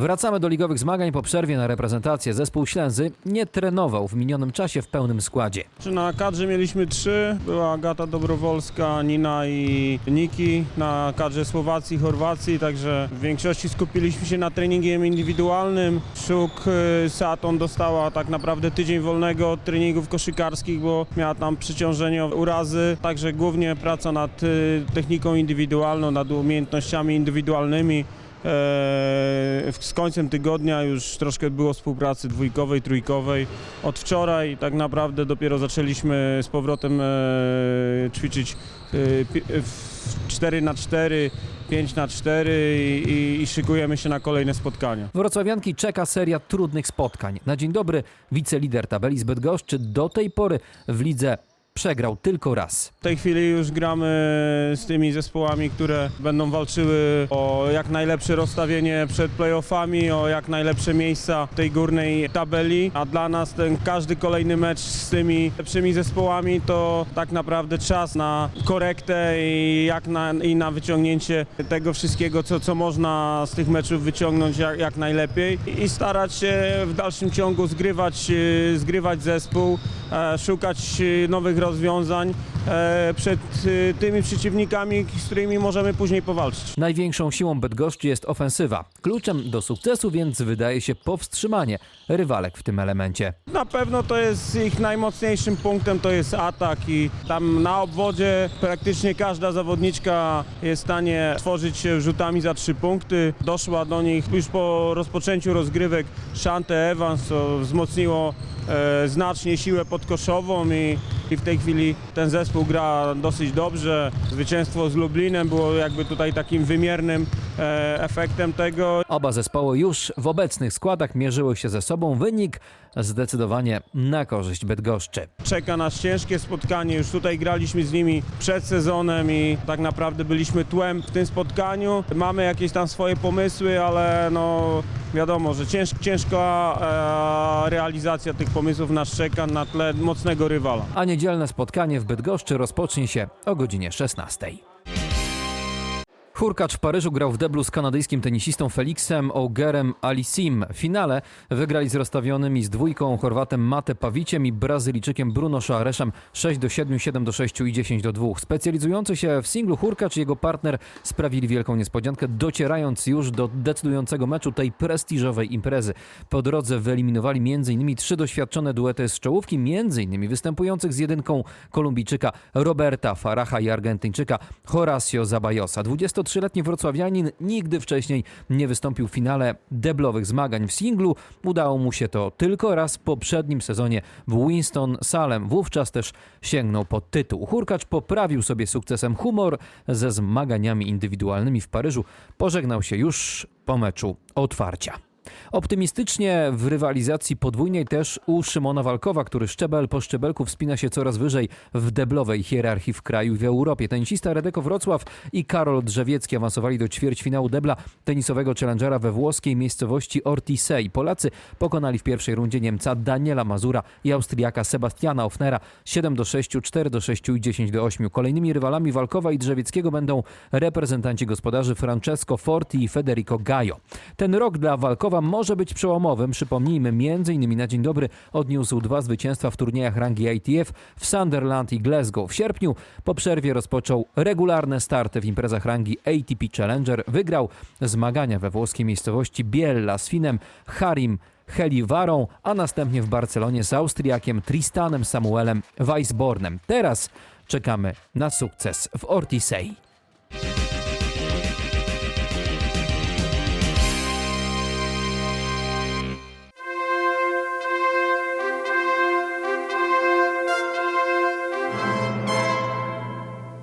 Wracamy do ligowych zmagań po przerwie na reprezentację. Zespół Ślęzy nie trenował w minionym czasie w pełnym składzie. Na kadrze mieliśmy trzy. Była Agata Dobrowolska, Nina i Niki. Na kadrze Słowacji, Chorwacji, także w większości skupiliśmy się na treningiem indywidualnym. Szuk y, Saton dostała tak naprawdę tydzień wolnego od treningów koszykarskich, bo miała tam przeciążenie urazy. Także głównie praca nad y, techniką indywidualną, nad umiejętnościami indywidualnymi. Eee, Z końcem tygodnia już troszkę było współpracy dwójkowej, trójkowej. Od wczoraj tak naprawdę dopiero zaczęliśmy z powrotem e, ćwiczyć e, pi- w 4 na 4 5 na 4 i, i, i szykujemy się na kolejne spotkania. Wrocławianki czeka seria trudnych spotkań. Na dzień dobry wicelider tabeli z Bydgoszczy do tej pory w lidze przegrał tylko raz. W tej chwili już gramy z tymi zespołami, które będą walczyły o jak najlepsze rozstawienie przed playoffami, o jak najlepsze miejsca w tej górnej tabeli, a dla nas ten każdy kolejny mecz z tymi lepszymi zespołami to tak naprawdę czas na korektę i, jak na, i na wyciągnięcie tego wszystkiego, co, co można z tych meczów wyciągnąć jak, jak najlepiej i starać się w dalszym ciągu zgrywać, e, zgrywać zespół, e, szukać e, nowych rozwiązań e, przed e, tymi przeciwnikami, z którymi możemy później powalczyć. Największą siłą Bydgoszczy jest ofensywa. Kluczem do sukcesu więc wydaje się powstrzymanie rywalek w tym elemencie. Na pewno to jest ich najmocniejszym punktem, to jest atak i tam na obwodzie praktycznie każda zawodniczka jest w stanie tworzyć się rzutami za trzy punkty. Doszła do nich już po rozpoczęciu rozgrywek Shante Evans, co wzmocniło e, znacznie siłę podkoszową i, i w tej chwili ten zespół gra dosyć dobrze. Zwycięstwo z Lublinem było jakby tutaj takim wymiernym e, efektem tego. Oba zespoły już w obecnych składach mierzyły się ze sobą. Wynik zdecydowanie na korzyść Bydgoszczy. Czeka nas ciężkie spotkanie. Już tutaj graliśmy z nimi przed sezonem i tak naprawdę byliśmy tłem w tym spotkaniu. Mamy jakieś tam swoje pomysły, ale no wiadomo, że cięż, ciężka e, realizacja tych pomysłów nas czeka na tle mocnego rywala. A niedzielne spotkanie w Bydgoszczy rozpocznie się o godzinie 16. Hurkacz w Paryżu grał w deblu z kanadyjskim tenisistą Felixem Augerem Alisim. W finale wygrali z rozstawionymi z dwójką Chorwatem Mate Pawiciem i Brazylijczykiem Bruno Szareszem 6 do 7, 7 do 6 i 10 do 2. Specjalizujący się w singlu Hurkacz i jego partner sprawili wielką niespodziankę, docierając już do decydującego meczu tej prestiżowej imprezy. Po drodze wyeliminowali m.in. trzy doświadczone duety z czołówki, m.in. występujących z jedynką Kolumbijczyka Roberta Faracha i Argentyńczyka Horacio Zabayosa. 23-letni wrocławianin nigdy wcześniej nie wystąpił w finale deblowych zmagań w singlu. Udało mu się to tylko raz w poprzednim sezonie w Winston-Salem. Wówczas też sięgnął po tytuł. Hurkacz poprawił sobie sukcesem humor ze zmaganiami indywidualnymi w Paryżu. Pożegnał się już po meczu otwarcia. Optymistycznie w rywalizacji podwójnej też u Szymona Walkowa, który szczebel po szczebelku wspina się coraz wyżej w deblowej hierarchii w kraju i w Europie. Tenisista Redeko Wrocław i Karol Drzewiecki awansowali do ćwierćfinału debla tenisowego challengera we włoskiej miejscowości Ortisei. Polacy pokonali w pierwszej rundzie Niemca Daniela Mazura i Austriaka Sebastiana Ofnera 7 do 6, 4 do 6 i 10 do 8. Kolejnymi rywalami Walkowa i Drzewieckiego będą reprezentanci gospodarzy Francesco Forti i Federico Gaio. Ten rok dla Walkowa może być przełomowym. Przypomnijmy, m.in. na dzień dobry odniósł dwa zwycięstwa w turniejach rangi ITF w Sunderland i Glasgow. W sierpniu po przerwie rozpoczął regularne starty w imprezach rangi ATP Challenger. Wygrał zmagania we włoskiej miejscowości Biella z Finem Harim Heliwarą, a następnie w Barcelonie z Austriakiem Tristanem Samuelem Weisbornem. Teraz czekamy na sukces w Ortisei.